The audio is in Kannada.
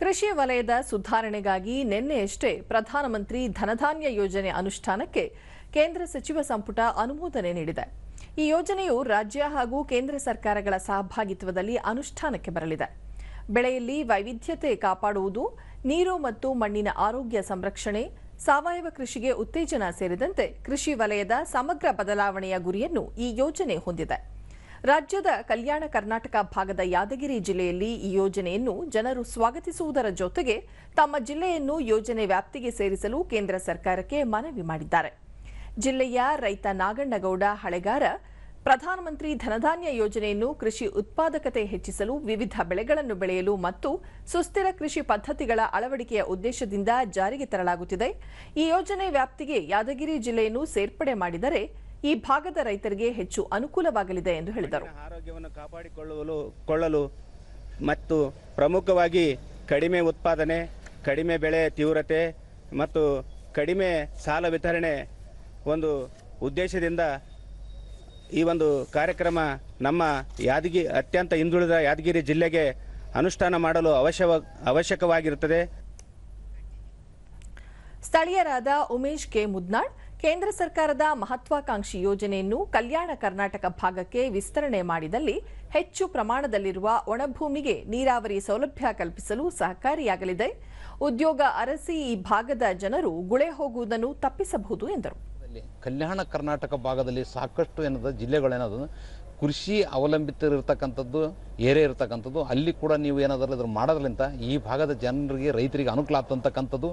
ಕೃಷಿ ವಲಯದ ಸುಧಾರಣೆಗಾಗಿ ನಿನ್ನೆಯಷ್ಟೇ ಪ್ರಧಾನಮಂತ್ರಿ ಧನಧಾನ್ಯ ಯೋಜನೆ ಅನುಷ್ಠಾನಕ್ಕೆ ಕೇಂದ್ರ ಸಚಿವ ಸಂಪುಟ ಅನುಮೋದನೆ ನೀಡಿದೆ. ಈ ಯೋಜನೆಯು ರಾಜ್ಯ ಹಾಗೂ ಕೇಂದ್ರ ಸರ್ಕಾರಗಳ ಸಹಭಾಗಿತ್ವದಲ್ಲಿ ಅನುಷ್ಠಾನಕ್ಕೆ ಬರಲಿದೆ. ಬೆಳೆಯಲ್ಲಿ ವೈವಿಧ್ಯತೆ ಕಾಪಾಡುವುದು, ನೀರು ಮತ್ತು ಮಣ್ಣಿನ ಆರೋಗ್ಯ ಸಂರಕ್ಷಣೆ, ಸಾವಯವ ಕೃಷಿಗೆ ಉತ್ತೇಜನ ಸೇರಿದಂತೆ ಕೃಷಿ ವಲಯದ ಸಮಗ್ರ ಬದಲಾವಣೆಯ ಗುರಿಯನ್ನು ಈ ಯೋಜನೆ ಹೊಂದಿದೆ. ರಾಜ್ಯದ ಕಲ್ಯಾಣ ಕರ್ನಾಟಕ ಭಾಗದ ಯಾದಗಿರಿ ಜಿಲ್ಲೆಯಲ್ಲಿ ಈ ಯೋಜನೆಯನ್ನು ಜನರು ಸ್ವಾಗತಿಸುವುದರ ಜೊತೆಗೆ ತಮ್ಮ ಜಿಲ್ಲೆಯನ್ನು ಯೋಜನೆ ವ್ಯಾಪ್ತಿಗೆ ಸೇರಿಸಲು ಕೇಂದ್ರ ಸರ್ಕಾರಕ್ಕೆ ಮನವಿ ಮಾಡಿದ್ದಾರೆ. ಜಿಲ್ಲೆಯ ರೈತ ನಾಗಣ್ಣಗೌಡ ಹಳೆಗಾರ, ಪ್ರಧಾನಮಂತ್ರಿ ಧನಧಾನ್ಯ ಯೋಜನೆಯನ್ನು ಕೃಷಿ ಉತ್ಪಾದಕತೆ ಹೆಚ್ಚಿಸಲು ವಿವಿಧ ಬೆಳೆಗಳನ್ನು ಬೆಳೆಯಲು ಮತ್ತು ಸುಸ್ಥಿರ ಕೃಷಿ ಪದ್ಧತಿಗಳ ಅಳವಡಿಕೆಯ ಉದ್ದೇಶದಿಂದ ಜಾರಿಗೆ ತರಲಾಗುತ್ತಿದೆ. ಈ ಯೋಜನೆ ವ್ಯಾಪ್ತಿಗೆ ಯಾದಗಿರಿ ಜಿಲ್ಲೆಯನ್ನು ಸೇರ್ಪಡೆ ಮಾಡಿದರೆ ಈ ಭಾಗದ ರೈತರಿಗೆ ಹೆಚ್ಚು ಅನುಕೂಲವಾಗಲಿದೆ ಎಂದು ಹೇಳಿದರು. ಆರೋಗ್ಯವನ್ನು ಕಾಪಾಡಿಕೊಳ್ಳಲು ಕೊಳ್ಳಲು ಮತ್ತು ಪ್ರಮುಖವಾಗಿ ಕಡಿಮೆ ಉತ್ಪಾದನೆ ಕಡಿಮೆ ಬೆಳೆ ತೀವ್ರತೆ ಮತ್ತು ಕಡಿಮೆ ಸಾಲ ವಿತರಣೆ ಒಂದು ಉದ್ದೇಶದಿಂದ ಈ ಒಂದು ಕಾರ್ಯಕ್ರಮ ನಮ್ಮ ಯಾದಗಿ ಅತ್ಯಂತ ಹಿಂದುಳಿದ ಯಾದಗಿರಿ ಜಿಲ್ಲೆಗೆ ಅನುಷ್ಠಾನ ಮಾಡಲು ಅವಶ್ಯವ ಅವಶ್ಯಕವಾಗಿರುತ್ತದೆ. ಸ್ಥಳೀಯರಾದ ಉಮೇಶ್ ಕೆ. ಮುದ್ನಾಳ್ ಕೇಂದ್ರ ಸರ್ಕಾರದ ಮಹತ್ವಾಕಾಂಕ್ಷಿ ಯೋಜನೆಯನ್ನು ಕಲ್ಯಾಣ ಕರ್ನಾಟಕ ಭಾಗಕ್ಕೆ ವಿಸ್ತರಣೆ ಮಾಡಿದಲ್ಲಿ ಹೆಚ್ಚು ಪ್ರಮಾಣದಲ್ಲಿರುವ ಒಣಭೂಮಿಗೆ ನೀರಾವರಿ ಸೌಲಭ್ಯ ಕಲ್ಪಿಸಲು ಸಹಕಾರಿಯಾಗಲಿದೆ. ಉದ್ಯೋಗ ಅರಸಿ ಈ ಭಾಗದ ಜನರು ಗುಳೆ ಹೋಗುವುದನ್ನು ತಪ್ಪಿಸಬಹುದು ಎಂದರು. ಕಲ್ಯಾಣ ಕರ್ನಾಟಕ ಭಾಗದಲ್ಲಿ ಸಾಕಷ್ಟು ಏನದ ಜಿಲ್ಲೆಗಳೇನದು? ಕೃಷಿ ಅವಲಂಬಿತರಿರ್ತಕ್ಕಂಥದ್ದು, ಏರೆ ಇರ್ತಕ್ಕಂಥದ್ದು, ಅಲ್ಲಿ ಕೂಡ ನೀವು ಏನಾದರೂ ಅದ್ರ ಮಾಡೋದ್ರಿಂದ ಈ ಭಾಗದ ಜನರಿಗೆ, ರೈತರಿಗೆ ಅನುಕೂಲ ಆಗ್ತಕ್ಕಂಥದ್ದು